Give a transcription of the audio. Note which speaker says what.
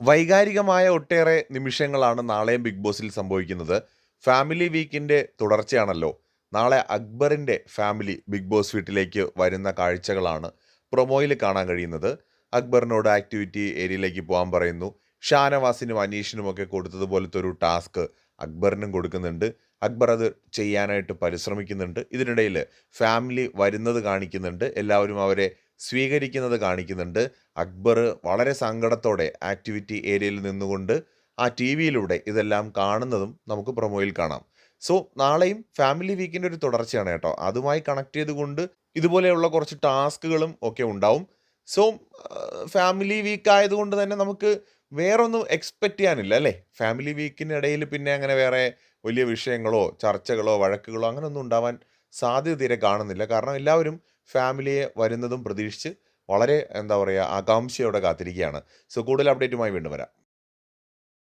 Speaker 1: വൈകാരികമായ ഒട്ടേറെ നിമിഷങ്ങളാണ് നാളെയും ബിഗ് ബോസിൽ സംഭവിക്കുന്നത്. ഫാമിലി വീക്കിന്റെ തുടർച്ചയാണല്ലോ. നാളെ അക്ബറിന്റെ ഫാമിലി ബിഗ് ബോസ് വീട്ടിലേക്ക് വരുന്ന കാഴ്ചകളാണ് പ്രൊമോയിൽ കാണാൻ കഴിയുന്നത്. അക്ബറിനോട് ആക്ടിവിറ്റി ഏരിയയിലേക്ക് പോകാൻ പറയുന്നു. ഷാനവാസിനും അനീഷിനും ഒക്കെ കൊടുത്തതുപോലത്തെ ഒരു ടാസ്ക് അക്ബറിനും കൊടുക്കുന്നുണ്ട്. അക്ബർ അത് ചെയ്യാനായിട്ട് പരിശ്രമിക്കുന്നുണ്ട്. ഇതിനിടയിൽ ഫാമിലി വരുന്നത് കാണിക്കുന്നുണ്ട്. എല്ലാവരും അവരെ സ്വീകരിക്കുന്നത് കാണിക്കുന്നുണ്ട്. അക്ബർ വളരെ സങ്കടത്തോടെ ആക്ടിവിറ്റി ഏരിയയിൽ നിന്നുകൊണ്ട് ആ ടി വിയിലൂടെ ഇതെല്ലാം കാണുന്നതും നമുക്ക് പ്രൊമോയിൽ കാണാം. സോ നാളെയും ഫാമിലി വീക്കിന്റെ ഒരു തുടർച്ചയാണ് കേട്ടോ. അതുമായി കണക്ട് ചെയ്തുകൊണ്ട് ഇതുപോലെയുള്ള കുറച്ച് ടാസ്കുകളും ഒക്കെ ഉണ്ടാവും. സോ ഫാമിലി വീക്ക് ആയതുകൊണ്ട് തന്നെ നമുക്ക് വേറൊന്നും എക്സ്പെക്റ്റ് ചെയ്യാനില്ല അല്ലേ? ഫാമിലി വീക്കിനിടയിൽ പിന്നെ അങ്ങനെ വേറെ വലിയ വിഷയങ്ങളോ ചർച്ചകളോ വഴക്കുകളോ അങ്ങനെയൊന്നും ഉണ്ടാവാൻ സാധ്യത തീരെ കാണുന്നില്ല. കാരണം എല്ലാവരും ഫാമിലിയെ വരുന്നതും പ്രതീക്ഷിച്ച് വളരെ എന്താ പറയുക ആകാംക്ഷയോടെ കാത്തിരിക്കുകയാണ്. സോ കൂടുതൽ അപ്ഡേറ്റുമായി വീണ്ടും വരാം.